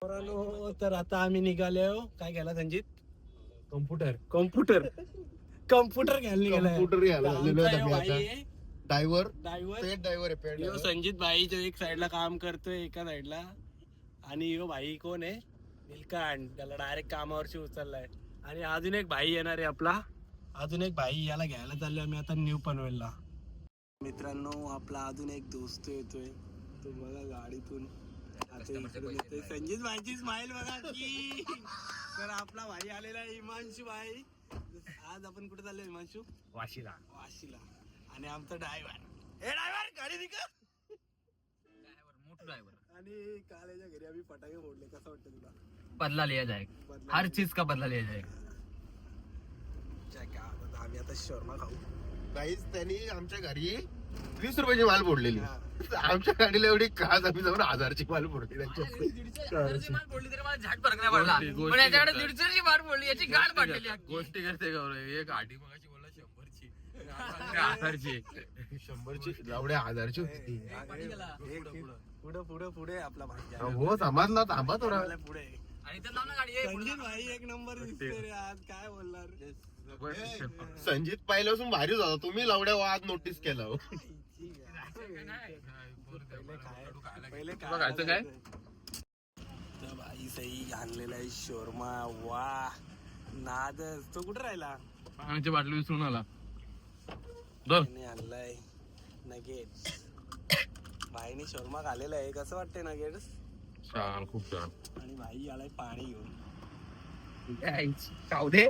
पोरांनो, तर आता आम्ही निघालो काय घ्यायला संजित? कम्प्युटर. कम्प्युटर. कम्प्युटर घ्यायला निघालाय. कम्प्युटर घ्यायला आलेलो आहे आम्ही आता ड्रायव्हर. ड्रायव्हर. पेड ड्रायव्हर आहे पेड यो संजित भाई जो एक साइडला काम करतोय एका साइडला आणि यो भाई कोण आहे? नीलकांत. त्याला डायरेक्ट कामावरची उचललाय. आणि अजून एक भाई येणार आहे आपला. अजून एक भाई याला घ्यायला चाललोय आम्ही आता न्यू पनवेलला. मित्रांनो आपला अजून एक दोस्त येतोय. तो बघा गाडीतून. संजित भाईची स्माइल बघा की. तर आपला भाई आलेला आहे हिमांशू भाई. आज आपण कुठे चाललोय हिमांशू? वाशीला. वाशीला. आणि आमचा ड्रायव्हर हे ड्रायव्हर गाडी निघा. मोठं ड्रायव्हर आणि कालेच्या घरी आम्ही फटाके फोडले. कसं वाटतं तुला? बदला लिया जाएगा बदला हर चीज का बदला लिया जाएगा आम्ही आता शर्मा खाऊ. काहीच त्यांनी आमच्या घरी वीस रुपयाची माल फोडलेली. आमच्या गाडीला एवढी खास आम्ही जाऊन हजारची माल फोडली. त्यांच्या हजारची माल फोडली तरी मला झाट फरक नाही पडला पण याच्याकडे दीडशेची माल फोडली याची गाठ फाटलेली अख्खी. गोष्टी करते गौरव. हे गाडी मगाशी बोलला शंभरची. हजारची शंभरची? एवढ्या हजारची होती. पुढे पुढे. पुढे आपला हो समजला थांबा थोडा. पुढे. आणि गाडी एक नंबर दिसतोय रे आज. काय बोलणार? संजित पहिल्यापासून भारीच होता तुम्ही लवड्या वाद नोटीस केला हो. पहिले काय? तर भाई सई आणलेला आहे शोरमा. वा. नाद. तो कुठे राहिला? पाण्याची बाटली विसरून आला. धर. त्याने आणलाय नगेट भाईने शोरमा खाल्लेला आहे. कसं वाटतंय नगेट छान खूप छान. आणि भाई आलाय पाणी घेऊन. खाऊ दे.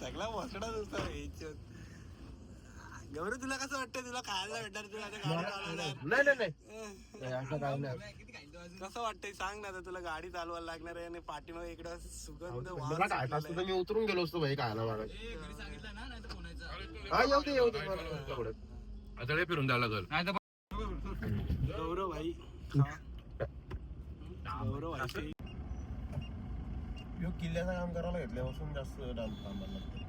सगळा वसडा ह्याच्यात. गौरव तुला कसं वाटतंय? तुला खायला भेटणार तुला नाही नाही कसं वाटतंय? सांग ना आता तुला गाडी चालवायला लागणार आहे आणि पाठीमागे इकडं सुगंध मी उतरून गेलो असतो भाई खायला. हा येऊ दे येऊ दे. आता लय फिरून द्यायला लागल. नाही तर आहे. गौरव भाई. गौरव भाई. ह्यो किल्ल्याचं काम करायला घेतल्यापासून जास्त डाम थांबायला लागतं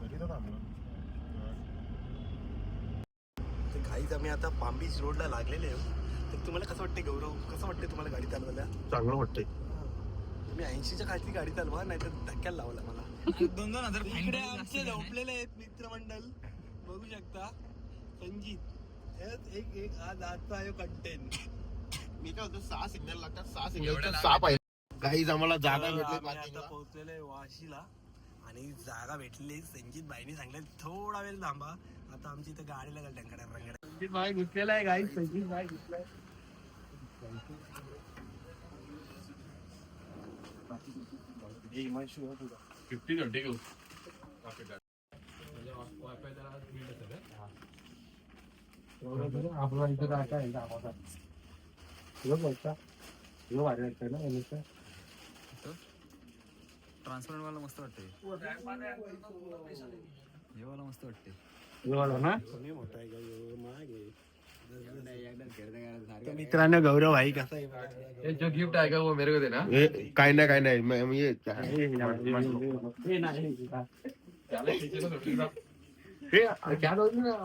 तरी तो थांबलो. ते घाईच आम्ही आता पाम बीच रोडला लागलेले आहे. तर तुम्हाला कसं वाटतंय गौरव? कसं वाटतंय तुम्हाला गाडी चालवायला? चांगलं वाटतंय. तुम्ही ऐंशीच्या खालची गाडी चालवा नाही तर धक्क्याला लावला मला. दोन दोन हजार आमचे. झोपलेले आहेत मित्रमंडळ बघू शकता. संजीत. यात एक एक आज आजचा आहे कंटेंट मी काय होतं सहा सिग्नल लागतात सहा एवढ्या सिग्नल लांब सहा पाहिजे काही आम्हाला जागा भेटली. पोहोचलेलो वाशीला. आणि जागा भेटली संजीत भाईने सांगितलं थोडा वेळ थांबा. आता आमची इथं गाडी लागेल टंकड्या रंगड्या. संजीत भाई घुसलेला आहे गाई संजीत भाई घुसलाय. फिफ्टी घंटे घेऊ. आपला इथं काय काय गावाचा तुला बोलता तुला भारी वाटतंय ना एलिसा ट्रान्सपरंट वाला मस्त वाटते हे वाला मस्त वाटते ना कमी मोठा आहे का ह्यो? महाग आहे. तर मित्रांनो गौरव भाई कसा आहे बघा. ये जो गिफ्ट आएगा वो मेरे को देना हे, काय नाही काय नाही मी- मी हे- हे नाही. हे क्या बोलतो ना?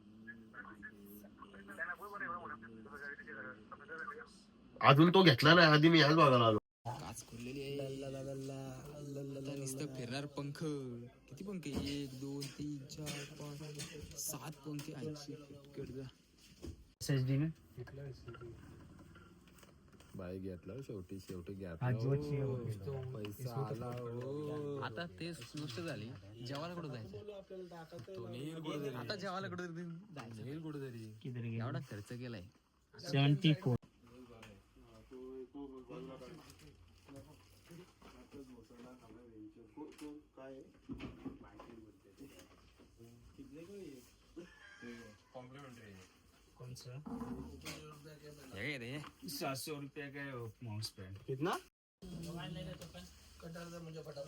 अजून तो घेतला नाही आधी मी याच बघायला आलो. काच खुललेली आहे. आता नुसतं फिरणार पंख. किती पंख आहे? एक दोन तीन चार पाच सात पंख ऐंशी घेतला शेवटी शेवटी घेतला पैसा आला हो. आता तेच गोष्ट झाली. जेवायला कुठं जायचं? तो नेईल कुठेतरी आता जेवायला कुठं जायचं? नेईल कुठेतरी एवढा खर्च केलाय. कॉम्प्लिमेंटरी कौन सा हे काय रे सात सौ रुपये का है वो माउस पैड कितना?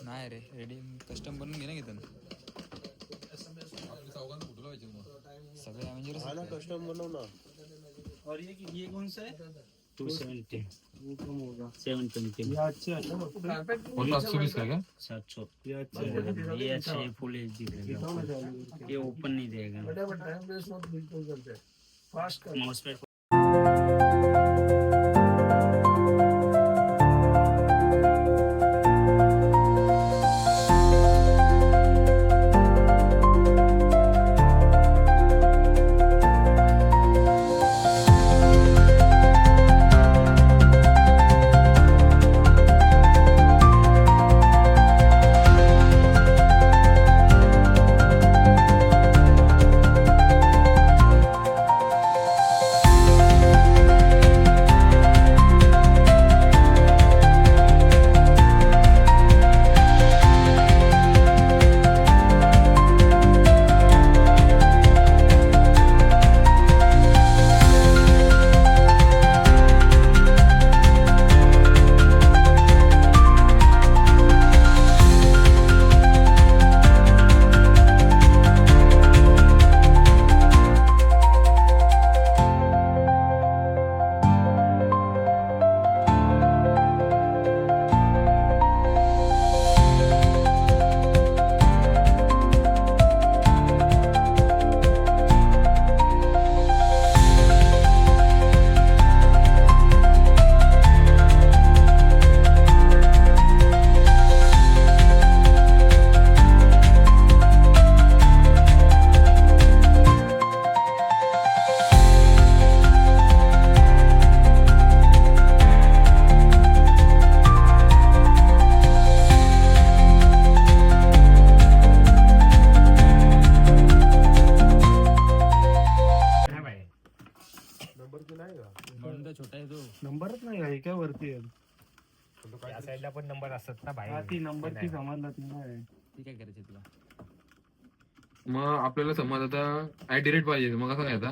नाही रे रेडी कस्टम बनवून घे ना घेतो सगळे अवेंजर्स कस्टम बनव ना. और ये ये कौन सा है? टू सेवेंटी सेवन ट्वेंटी ये अच्छा है ना फक्त सातशे वीस काय का सात सौ ये अच्छा है ये अच्छा है फुल एच डी रहेगा ये ओपन नहीं देगा तर छोटा तो. नंबरच नाही आहे काय वरती आहे. या साईडला पण नंबर असतात ना हा बाहेर ती नंबर ती समजला ती नाही. ती काय करायचं तुला? मग आपल्याला समज आता ऍट रेट पाहिजे मग कसं घ्यायचा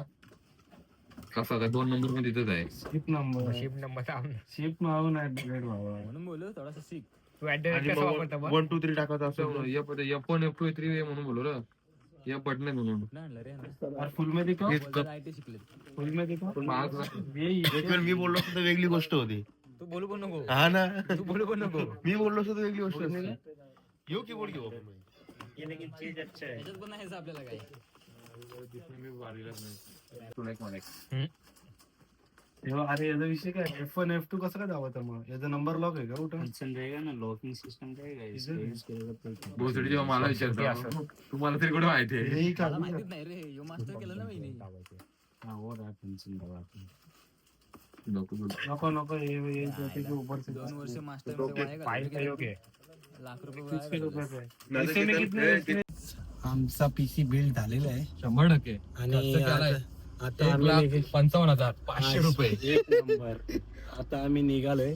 कसा काय दोन नंबर पण तिथेच आहे. Ship number ship number ship grade भावा म्हणून बोलू थोडासा शिक. तू कसं वापरता वन टू थ्री टाकायचं असं F one F two three म्हणून बोलू रे एफ बटन आहे म्हणून कुठं आणलं रे यांना? और फुल में दिखो। आय टी शिकले फुल में दिखो। पाच ये एक वेळ मी बोललो असतो तर वेगळी गोष्ट होती। तू बोलू पण नको। हा ना। तू बोलू पण नको। मी बोललो असतो तर वेगळी गोष्ट होती। येऊ की बोल घेऊ आपण ये लेकिन चीज अच्छा है। त्याच्यात पण नाही आपल्याला काय तेव्हा अरे याचा विषय काय? एफ वन एफ टू कसं काय दावत मग? याचा नंबर लॉक आहे का कुठं? फंक्शन रहेगा ना? लॉकिंग सिस्टम रहेगा इसको यूज करेगा तो भोसडी जेव्हा मला विचारतो तुम्हाला तरी कुठे माहिती आहे? हेही मला काढून माहितीच नाही रे. यो मास्टर केलं ना मी हाँ हो रहा है नको. नको के ऊपर से दोन वर्ष मास्टर लाख रुपये आमचा पीसी बिल्ड झालेला आहे. शंभर टक्के. आणि. आता- एक लाख पंचावन्न हजार पाचशे हा, रुपये. एक नंबर. आता आम्ही निघालोय.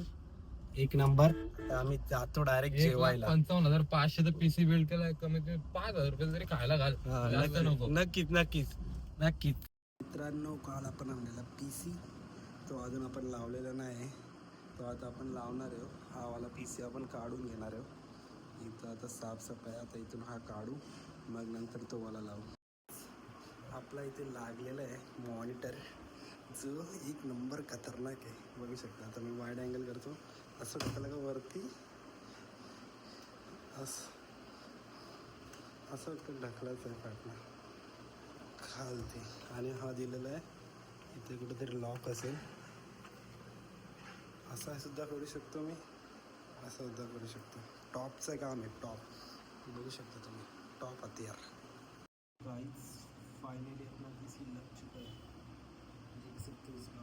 एक नंबर. आता आम्ही जातो डायरेक्ट एक लाख जेवायला. पंचावन्न हजार पाचशे तर पीसी बिल्ड केलाय कमीत कमी पाच हजार रुपये तरी खायला घाल. हा, जास्त नको. नक्कीच नक्कीच. नक्कीच. मित्रांनो काल आपण आणलेला पी सी तो अजून आपण लावलेला नाही तो आता आपण लावणार आहोत हा. वाला पी सी आपण काढून घेणार आहोत इथं आता साफसफाई आता इथून हा काढू. मग नंतर तो वाला लावू. आपला इथे लागलेला आहे मॉनिटर जो एक नंबर खतरनाक आहे. बघू शकता आता मी वाईड अँगल करतो. असं टाकलं का वरती? असं. असं वाटतं ढकलायचं आहे पाटणा खालती. आणि हा दिलेला आहे. इथे कुठेतरी लॉक असेल. असा सुद्धा करू शकतो मी. असं सुद्धा करू शकतो. टॉपचं काम आहे टॉप बघू शकता तुम्ही. टॉप हथियार. गाइस फाइनली अपना पीसी लग चुका है देख सकते हो इसका